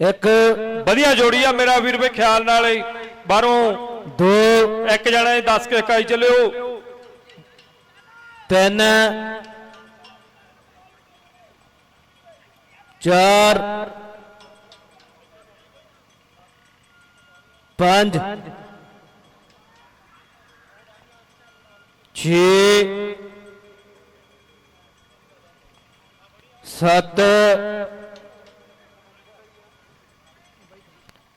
ਇੱਕ ਵਧੀਆ ਜੋੜੀ ਆ ਮੇਰਾ ਵੀਰ ਵੀ ਖਿਆਲ ਨਾਲ ਬਾਹਰੋਂ ਦੋ ਇੱਕ ਜਣਾ 10 ਕੇ ਇਕਾਈ ਚੱਲਿਓ। ਤਿੰਨ ਚਾਰ ਪੰਜ 6 7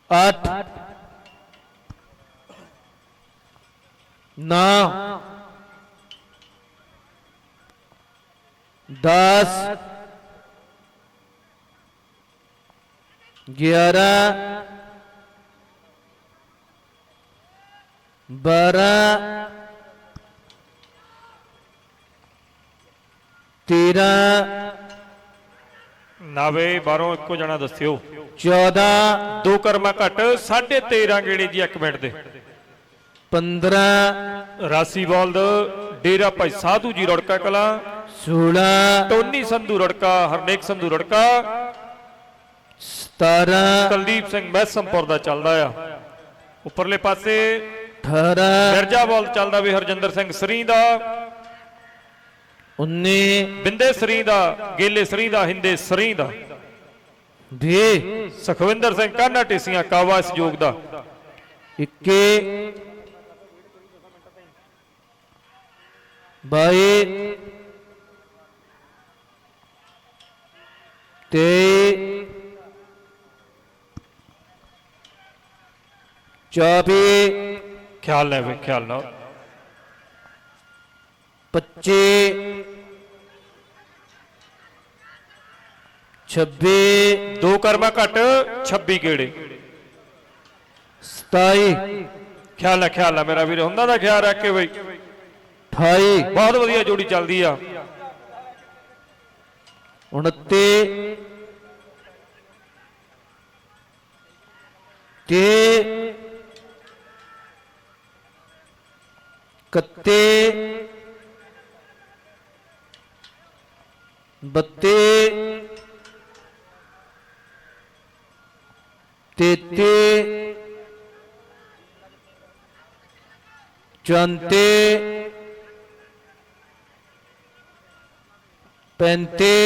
आठ नौ दस ग्यारह बारह तेरह नावे बारह एक जना दस्यो। 14 ਦੋ ਕਰਮਾ ਘਟ 13.5 ਗੇੜੇ ਜੀ 1 ਮਿੰਟ ਦੇ। 15 ਰਾਸੀ ਬੋਲਦ ਡੇਰਾ ਭਾਈ ਸਾਧੂ ਜੀ ਰੜਕਾ ਕਲਾ 16 ਟੋਨੀ ਸੰਧੂ ਰੜਕਾ ਹਰਨੇਕ ਸੰਧੂ ਰੜਕਾ 17 ਕੁਲਦੀਪ ਸਿੰਘ ਮੈਸਮਪੁਰ ਦਾ ਚੱਲਦਾ ਆ। ਉੱਪਰਲੇ ਪਾਸੇ 18 ਮਿਰਜ਼ਾ ਬੋਲ ਚੱਲਦਾ ਵੀ ਹਰਜਿੰਦਰ ਸਿੰਘ ਸਰੀ ਦਾ 19 ਬਿੰਦੇ ਸਰੀ ਦਾ ਗੇਲੇ ਸਰੀ ਦਾ ਹਿੰਦੇ ਸਰੀ ਦਾ। ਵੀ ਸੁਖਵਿੰਦਰ ਸਿੰਘ ਕਾਨਾ ਟੇਸੀਆਂ ਕਾਵਾ ਇਸ ਯੋਗ ਦਾ? 21 ਬਾਈ ਤੇ 24 ਖਿਆਲ ਲੈ ਵੇ ਖਿਆਲ ਨਾਲ। 26 ਦੋ ਕਰਮਾ ਘਟ 26 ਕਿਹੜੇ 27 ਖਿਆਲ ਆ ਖਿਆਲ ਆ ਮੇਰਾ ਵੀਰ ਹੁੰਦਾ ਦਾ ਖਿਆਲ ਰੱਖ ਕੇ ਬਈ। 28 ਬਹੁਤ ਵਧੀਆ ਜੋੜੀ ਚੱਲਦੀ ਆ। 29 ਤੇ 31 चौंते पैंते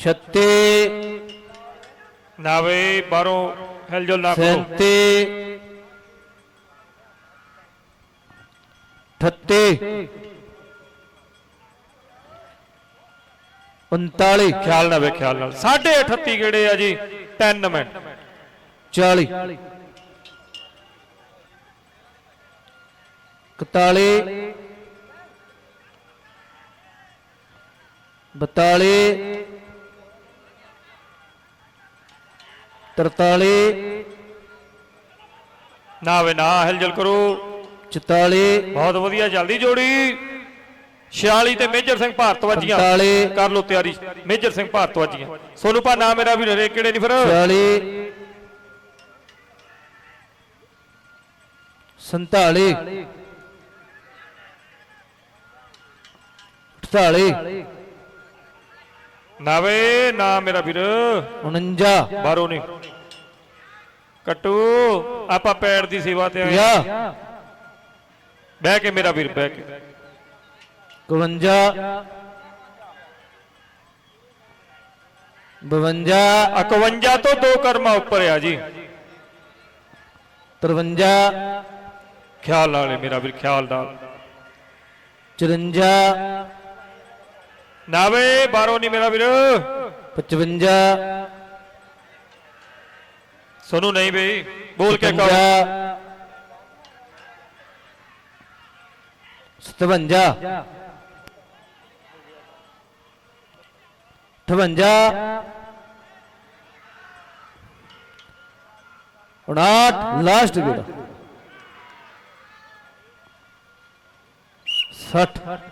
छत्ते नावे बारो हेल जो ना सैंते ठत्ते उन्ताली ख्याल ना बे ख्याल ना साठे अठत्ती गेड़े आजी टेन नंबर चाली। 41 42 ਨਾ ਵੇ ਨਾ ਹਿਲਜਲ ਕਰੋ। 44 ਬਹੁਤ ਵਧੀਆ ਜਲਦੀ ਜੋੜੀ। 46 ਤੇ ਮੇਜਰ ਸਿੰਘ ਭਾਰਤਵਾਜ਼ੀਆਂ ਕਰ ਲੋ ਤਿਆਰੀ। ਮੇਜਰ ਸਿੰਘ ਭਾਰਤਵਾਜੀਆਂ ਸੋਨੂੰ ਪਾ ਨਾ ਮੇਰਾ ਵੀ ਰੇ ਕਿਹੜੇ ਨਹੀਂ ਫਿਰ? 46 47 47 ਨਵੇਂ ਨਾ ਮੇਰਾ ਵੀਰ। 49 ਬਾਹਰੋਂ ਨਹੀਂ। ਕਟੂ ਆਪਾਂ ਪੈਰ ਦੀ ਸੇਵਾ ਤੇ ਆਏ। ਆ ਬਹਿ ਕੇ ਮੇਰਾ ਵੀਰ ਬਹਿ ਕੇ। 52 52 ਤੋਂ ਦੋ ਕਰਮਾ ਉੱਪਰ ਆ ਜੀ। 53 ਖਿਆਲ ਨਾਲੇ ਮੇਰਾ ਵੀਰ ਖਿਆਲ ਨਾਲ। 54 ਨਾ ਵੇ ਬਾਹਰੋਂ ਨਹੀਂ ਮੇਰਾ ਵੀਰ। 55 ਸੋਨੂੰ ਨਹੀਂ ਬਈ ਬੋਲ ਕੇ ਕਹੋ 57 58 59 ਲਾਸਟ ਵੀਰ। 60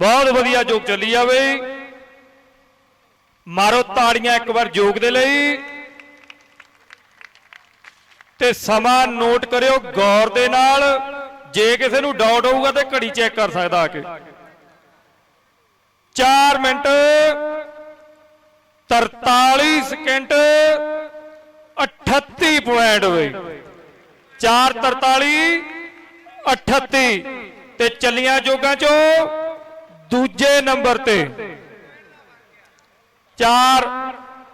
ਬਹੁਤ ਵਧੀਆ ਜੋਗ ਚੱਲੀ ਜਾਵੇ। ਮਾਰੋ ਤਾੜੀਆਂ ਇੱਕ ਵਾਰ ਜੋਗ ਦੇ ਲਈ। ਤੇ ਸਮਾਂ ਨੋਟ ਕਰਿਓ ਗੌਰ ਦੇ ਨਾਲ। ਜੇ ਕਿਸੇ ਨੂੰ ਡਾਊਟ ਹੋਊਗਾ ਤੇ ਘੜੀ ਚੈੱਕ ਕਰ ਸਕਦਾ ਆ ਕੇ। 4 ਮਿੰਟ 43 ਸਕਿੰਟ 38 ਪੁਆਇੰਟ ਹੋਏ 443 38 ਤੇ ਚੱਲੀਆਂ ਜੋਗਾਂ ਚੋਂ ਦੂਜੇ ਨੰਬਰ ਤੇ 4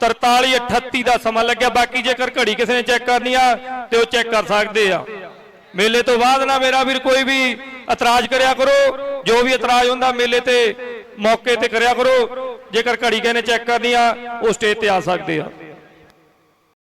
43 38 ਦਾ ਸਮਾਂ ਲੱਗਿਆ, ਬਾਕੀ ਜੇਕਰ ਘੜੀ ਕਿਸੇ ਨੇ ਚੈੱਕ ਕਰਨੀ ਆ ਤੇ ਉਹ ਚੈੱਕ ਕਰ ਸਕਦੇ ਆ। ਮੇਲੇ ਤੋਂ ਬਾਅਦ ਨਾ ਮੇਰਾ ਵੀਰ ਕੋਈ ਵੀ ਇਤਰਾਜ਼ ਕਰਿਆ ਕਰੋ, ਜੋ ਵੀ ਇਤਰਾਜ਼ ਹੁੰਦਾ ਮੇਲੇ ਤੇ ਮੌਕੇ ਤੇ ਕਰਿਆ ਕਰੋ, ਜੇਕਰ ਘੜੀ ਕਿਸੇ ਨੇ ਚੈੱਕ ਕਰਨੀ ਆ, ਉਹ ਸਟੇਜ ਤੇ ਆ ਸਕਦੇ ਆ।